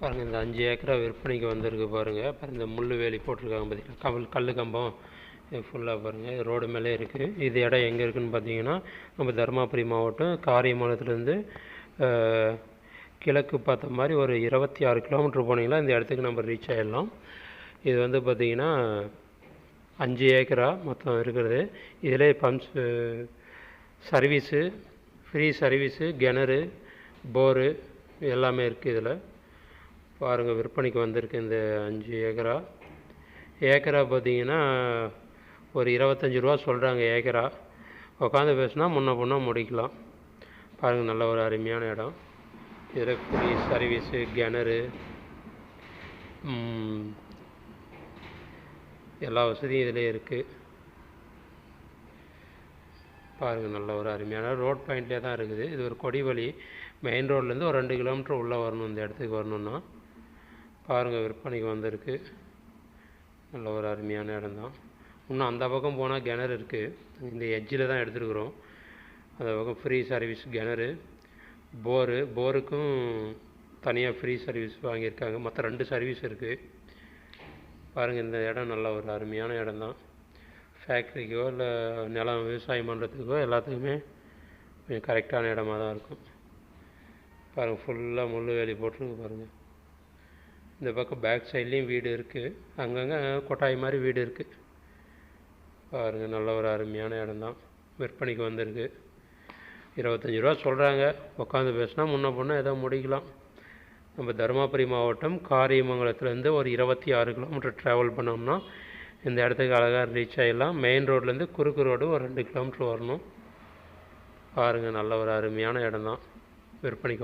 பாருங்கள் இந்த அஞ்சு ஏக்கரா விற்பனைக்கு வந்திருக்கு பாருங்கள் அப்புறம் இந்த முள் வேலி போட்டிருக்காங்க பார்த்தீங்கன்னா கல் கல் கம்பம். இது ஃபுல்லாக பாருங்கள் இது ரோடு மேலே இருக்குது இது இடம் எங்கே இருக்குதுன்னு பார்த்தீங்கன்னா நம்ம தருமபுரி மாவட்டம் காரியமலத்துலேருந்து கிழக்கு பார்த்த மாதிரி ஒரு இருபத்தி ஆறு கிலோமீட்டர் போனீங்கன்னா இந்த இடத்துக்கு நம்ம ரீச் ஆகிடலாம் இது வந்து பார்த்திங்கன்னா அஞ்சு ஏக்கரா மொத்தம் இருக்கிறது இதில் பம்ப்ஸ் சர்வீஸு ஃப்ரீ சர்வீஸு கிணறு போரு எல்லாமே இருக்குது இதில். பாருங்கள் விற்பனைக்கு வந்திருக்கு இந்த அஞ்சு ஏக்கரா. ஏக்கரா பார்த்தீங்கன்னா ஒரு இருபத்தஞ்சி ரூபா சொல்கிறாங்க ஏக்கரா. உட்காந்து பேசுனா முன்ன பின்ன முடிக்கலாம். பாருங்கள் நல்ல ஒரு அருமையான இடம். இதில் சர்வீஸு கிணறு எல்லா வசதியும் இதிலே இருக்குது பாருங்கள் நல்ல ஒரு அருமையான ரோட் பாயிண்ட்லேயே தான் இருக்குது. இது ஒரு கொடி வழி. மெயின் ரோட்லேருந்து ஒரு ரெண்டு கிலோமீட்டர் உள்ளே வரணும் இந்த இடத்துக்கு வரணுன்னா பாருங்கள் விற்பனைக்கு வந்திருக்கு. நல்ல ஒரு அருமையான இடம் தான் இன்னும் அந்த பக்கம் போனால் கிணறு இருக்குது இந்த எஜ்ஜில் தான் எடுத்துருக்குறோம். அந்த பக்கம் ஃப்ரீ சர்வீஸ் கிணறு. போரு போருக்கும் தனியாக ஃப்ரீ சர்வீஸ் வாங்கியிருக்காங்க. மற்ற ரெண்டு சர்வீஸ் இருக்குது பாருங்கள் இந்த இடம் நல்ல ஒரு அருமையான இடம் தான் ஃபேக்ட்ரிக்கோ இல்லை நிலம் விவசாயம் பண்ணுறதுக்கோ எல்லாத்துக்குமே கொஞ்சம் கரெக்டான இடமா தான் இருக்கும். பாருங்கள் ஃபுல்லாக முள் வேலி போட்டிருக்கு பாருங்கள் இந்த பக்கம் பேக் சைட்லேயும் வீடு இருக்குது அங்கங்கே கொட்டாய் மாதிரி வீடு இருக்குது பாருங்கள் நல்ல ஒரு அருமையான இடம் தான் விற்பனைக்கு வந்திருக்கு. இருபத்தஞ்சி ரூபா சொல்கிறாங்க உட்காந்து பேசினா முன்ன பின்ன ஏதோ முடிக்கலாம். நம்ம தருமபுரி மாவட்டம் காரியமங்கலத்துலேருந்து ஒரு இருபத்தி ஆறு கிலோமீட்டர் ட்ராவல் பண்ணோம்னா இந்த இடத்துக்கு அழகாக ரீச் ஆகிடலாம் மெயின் ரோட்லேருந்து குறுக்கு ரோடு ஒரு ரெண்டு கிலோமீட்டர் வரணும். பாருங்கள் நல்ல ஒரு அருமையான இடம் தான் விற்பனைக்கு